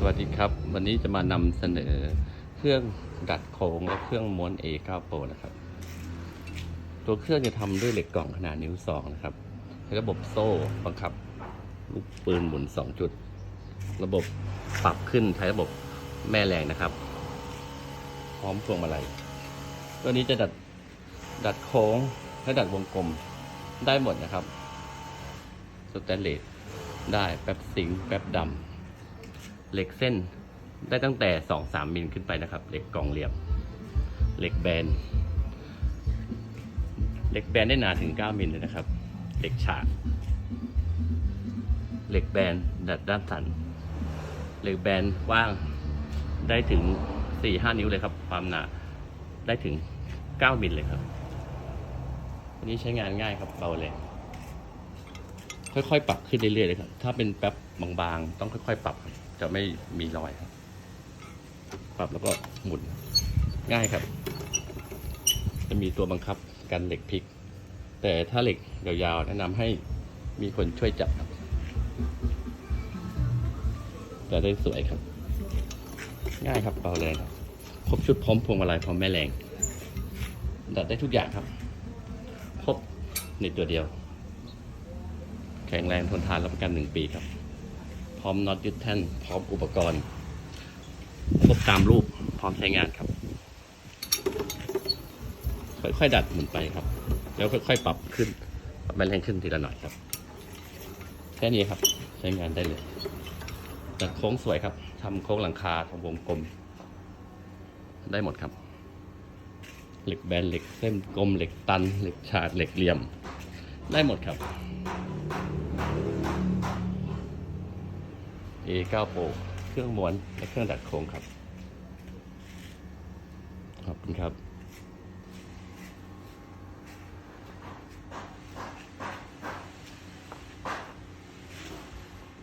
สวัสดีครับ วันนี้จะมานำเสนอเครื่องดัดโค้งและเครื่องม้วน A9 Pro นะครับ ตัวเครื่องจะทำด้วยเหล็กกล่องขนาดนิ้วสองนะครับใช้ระบบโซ่บังคับลูกปืนหมุน 2 จุด ระบบปรับขึ้นใช้ระบบแม่แรงนะครับ พร้อมพวงมาลัยตัวนี้จะดัดดัดโค้งและดัดวงกลมได้หมดนะครับสแตนเลสได้แป๊บสิงแป๊บดำ เหล็กเส้นได้ตั้งแต่สองสามมิลขึ้นไปนะครับ เหล็กกล่องเหลี่ยม เหล็กแบน เหล็กแบนได้หนาถึงเก้ามิลเลยนะครับ เหล็กฉาก เหล็กแบนดัดด้านสัน เหล็กแบนกว้างได้ถึงสี่ห้านิ้วเลยครับ ความหนาได้ถึงเก้ามิลเลยครับอันนี้ใช้งานง่ายครับเบาแรง ค่อยๆ ปรับขึ้นเรื่อยๆเลยครับ ถ้าเป็นแป๊บบางๆ ต้องค่อย ๆ ปรับ จะไม่มีรอยครับ ปรับแล้วก็หมุนง่ายครับ จะมีตัวบังคับกันเหล็กพลิก แต่ถ้าเหล็กยาวๆ แนะนำให้มีคนช่วยจับครับจะได้สวยครับ ง่ายครับเบาแรงครับครบชุดพร้อมพวงมาลัยพร้อมแม่แรงดัดได้ทุกอย่างครับ ครบในตัวเดียว แข็งแรงทนทานรับประกันหนึ่งปีครับ พร้อมน็อตยึดแท่น พร้อมอุปกรณ์ ครบตามรูปพร้อมใช้งานครับ ค่อยๆดัดหมุนไปครับ แล้วค่อยๆปรับขึ้นปรับแรงขึ้นทีละหน่อยครับ แค่นี้ครับใช้งานได้เลยดัดโค้งสวยครับทำโค้งหลังคาทำวงกลม ได้หมดครับ เหล็กแบนเหล็กเส้นกลมเหล็กตัน เหล็กฉาดเหล็กเหลี่ยม ได้หมดครับ A9 Pro เครื่องม้วนและเครื่องดัดโค้งครับ ขอบคุณครับ